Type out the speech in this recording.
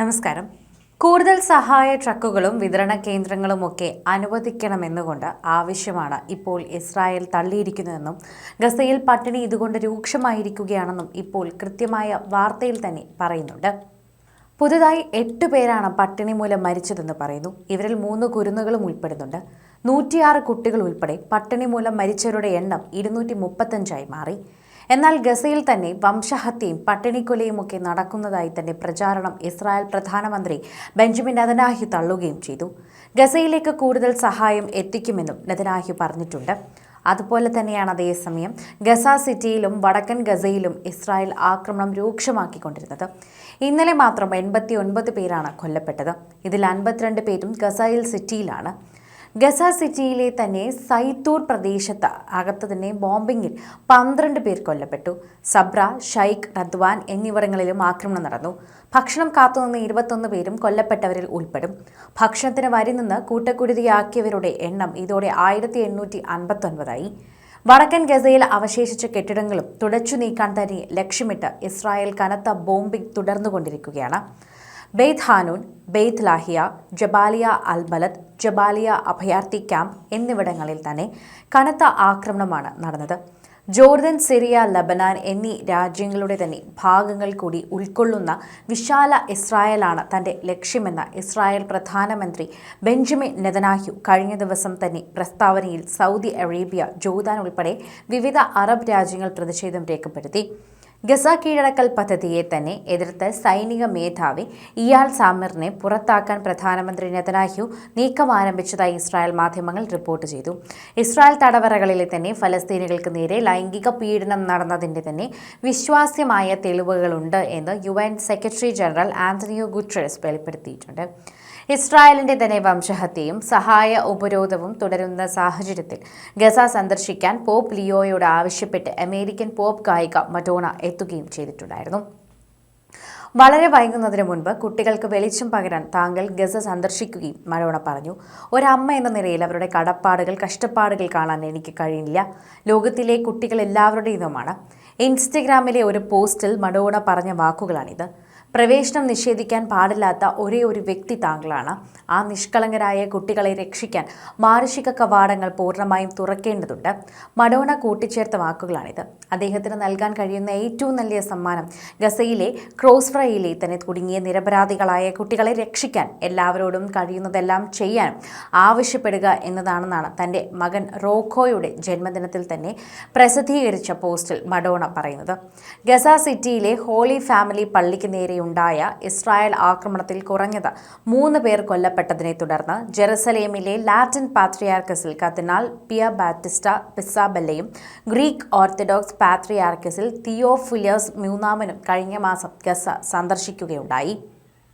നമസ്കാരം. കൂടുതൽ സഹായ ട്രക്കുകളും വിതരണ കേന്ദ്രങ്ങളുമൊക്കെ അനുവദിക്കണമെന്നുകൊണ്ട് ആവശ്യമാണ് ഇപ്പോൾ ഇസ്രായേൽ തള്ളിയിരിക്കുന്നതെന്നും ഗസയിൽ പട്ടിണി ഇതുകൊണ്ട് രൂക്ഷമായിരിക്കുകയാണെന്നും ഇപ്പോൾ കൃത്യമായ വാർത്തയിൽ തന്നെ പറയുന്നുണ്ട്. പുതുതായി എട്ട് പേരാണ് പട്ടിണി മൂലം മരിച്ചതെന്ന് പറയുന്നു. ഇവരിൽ മൂന്ന് കുരുന്നുകളും ഉൾപ്പെടുന്നുണ്ട്. നൂറ്റിയാറ് കുട്ടികൾ ഉൾപ്പെടെ പട്ടിണി മൂലം മരിച്ചവരുടെ എണ്ണം ഇരുന്നൂറ്റി മുപ്പത്തഞ്ചായി മാറി. എന്നാൽ ഗസയിൽ തന്നെ വംശഹത്യയും പട്ടിണിക്കൊലയും ഒക്കെ നടക്കുന്നതായി തന്നെ പ്രചാരണം ഇസ്രായേൽ പ്രധാനമന്ത്രി ബെഞ്ചമിൻ നെതനാഹ്യു തള്ളുകയും ചെയ്തു. ഗസയിലേക്ക് കൂടുതൽ സഹായം എത്തിക്കുമെന്നും നെതനാഹ്യു പറഞ്ഞിട്ടുണ്ട്. അതുപോലെ തന്നെയാണ് അതേസമയം ഗസ സിറ്റിയിലും വടക്കൻ ഗസയിലും ഇസ്രായേൽ ആക്രമണം രൂക്ഷമാക്കിക്കൊണ്ടിരുന്നത്. ഇന്നലെ മാത്രം എൺപത്തി ഒൻപത് പേരാണ് കൊല്ലപ്പെട്ടത്. ഇതിൽ അൻപത്തിരണ്ട് പേരും ഗസയിൽ സിറ്റിയിലാണ്. ഗസ സിറ്റിയിലെ തന്നെ സൈത്തൂർ പ്രദേശത്ത് അകത്ത് തന്നെ ബോംബിങ്ങിൽ പന്ത്രണ്ട് പേർ കൊല്ലപ്പെട്ടു. സബ്ര ഷൈഖ് റദ്വാൻ എന്നിവിടങ്ങളിലും ആക്രമണം നടന്നു. ഭക്ഷണം കാത്തുനിന്ന് ഇരുപത്തൊന്ന് പേരും കൊല്ലപ്പെട്ടവരിൽ ഉൾപ്പെടും. ഭക്ഷണത്തിന് വരി നിന്ന് കൂട്ടക്കുരുതിയാക്കിയവരുടെ എണ്ണം ഇതോടെ ആയിരത്തി എണ്ണൂറ്റി അൻപത്തൊൻപതായി വടക്കൻ ഗസയിൽ അവശേഷിച്ച കെട്ടിടങ്ങളും തുടച്ചു നീക്കാൻ തന്നെ ലക്ഷ്യമിട്ട് ഇസ്രായേൽ കനത്ത bombing തുടർന്നുകൊണ്ടിരിക്കുകയാണ്. Beit Hanoun Beit Lahia Jabalia al Balad Jabalia അഭയാർത്ഥി ക്യാമ്പ് എന്നിവിടങ്ങളിൽ തന്നെ കനത്ത ആക്രമണമാണ് നടന്നത്. ജോർദൻ സിറിയ ലബനാൻ എന്നീ രാജ്യങ്ങളുടെ തന്നെ ഭാഗങ്ങൾ കൂടി ഉൾക്കൊള്ളുന്ന വിശാല ഇസ്രായേലാണ് തന്റെ ലക്ഷ്യമെന്ന് ഇസ്രായേൽ പ്രധാനമന്ത്രി ബെഞ്ചമിൻ നെതനാഹ്യു കഴിഞ്ഞ ദിവസം തന്നെ പ്രസ്താവനയിൽ സൗദി അറേബ്യ ജോർദാൻ ഉൾപ്പെടെ വിവിധ അറബ് രാജ്യങ്ങൾ പ്രതിഷേധം രേഖപ്പെടുത്തി. ഗസ കീഴടക്കൽ പദ്ധതിയെ തന്നെ എതിർത്ത് സൈനിക മേധാവി ഇയാൾ സാമിറിനെ പുറത്താക്കാൻ പ്രധാനമന്ത്രി നെതനാഹ്യു നീക്കം ആരംഭിച്ചതായി ഇസ്രായേൽ മാധ്യമങ്ങൾ റിപ്പോർട്ട് ചെയ്തു. ഇസ്രായേൽ തടവറകളിലെ തന്നെ ഫലസ്തീനികൾക്ക് നേരെ ലൈംഗിക പീഡനം നടന്നതിന്റെ തന്നെ വിശ്വാസ്യമായ തെളിവുകളുണ്ട് എന്ന് UN secretary general Antonio Guterres വെളിപ്പെടുത്തിയിട്ടുണ്ട്. ഇസ്രായേലിന്റെ തന്നെ വംശഹത്യയും സഹായ ഉപരോധവും തുടരുന്ന സാഹചര്യത്തിൽ ഗസ സന്ദർശിക്കാൻ പോപ്പ് ലിയോയോട് ആവശ്യപ്പെട്ട് അമേരിക്കൻ പോപ്പ് ഗായിക മഡോണ എത്തുകയും ചെയ്തിട്ടുണ്ടായിരുന്നു. വളരെ വൈകുന്നതിന് മുൻപ് കുട്ടികൾക്ക് വെളിച്ചം പകരാൻ താങ്കൾ ഗസ സന്ദർശിക്കുകയും മഡോണ പറഞ്ഞു ഒരമ്മ എന്ന നിലയിൽ അവരുടെ കടപ്പാടുകൾ കഷ്ടപ്പാടുകൾ കാണാൻ എനിക്ക് കഴിയില്ല ലോകത്തിലെ കുട്ടികൾ എല്ലാവരുടേതുമാണ് ഇൻസ്റ്റഗ്രാമിലെ ഒരു പോസ്റ്റിൽ മഡോണ പറഞ്ഞ വാക്കുകളാണിത്. പ്രവേശനം നിഷേധിക്കാൻ പാടില്ലാത്ത ഒരേ ഒരു വ്യക്തി താങ്കളാണ്. ആ നിഷ്കളങ്കരായ കുട്ടികളെ രക്ഷിക്കാൻ മാനുഷിക കവാടങ്ങൾ പൂർണമായും തുറക്കേണ്ടതുണ്ട്. മഡോണ കൂട്ടിച്ചേർത്ത വാക്കുകളാണിത്. അദ്ദേഹത്തിന് നൽകാൻ കഴിയുന്ന ഏറ്റവും നല്ല സമ്മാനം ഗസയിലെ ക്രോസ് ഫ്രൈയിലെ തന്നെ കുടുങ്ങിയ നിരപരാധികളായ കുട്ടികളെ രക്ഷിക്കാൻ എല്ലാവരോടും കഴിയുന്നതെല്ലാം ചെയ്യാൻ ആവശ്യപ്പെടുക എന്നതാണെന്നാണ് തന്റെ മകൻ റോഖോയുടെ ജന്മദിനത്തിൽ തന്നെ പ്രസിദ്ധീകരിച്ച പോസ്റ്റിൽ മഡോണ പറയുന്നത്. ഗസ സിറ്റിയിലെ ഹോളി ഫാമിലി പള്ളിക്ക് നേരെ ഉണ്ടായ ഇസ്രായേൽ ആക്രമണത്തിൽ കുറഞ്ഞത് മൂന്ന് പേർ കൊല്ലപ്പെട്ടതിനെ തുടർന്ന് ജെറുസലേമിലെ ലാറ്റിൻ പാത്രിയാർക്കസിൽ കത്തിനാൽ പിയ ബാറ്റിസ്റ്റ പിസാബെല്ലയും ഗ്രീക്ക് ഓർത്തഡോക്സ് പാത്രിയാർക്കസിൽ തിയോഫിലിയസ് മൂന്നാമനും കഴിഞ്ഞ മാസം ഗസ സന്ദർശിക്കുകയുണ്ടായി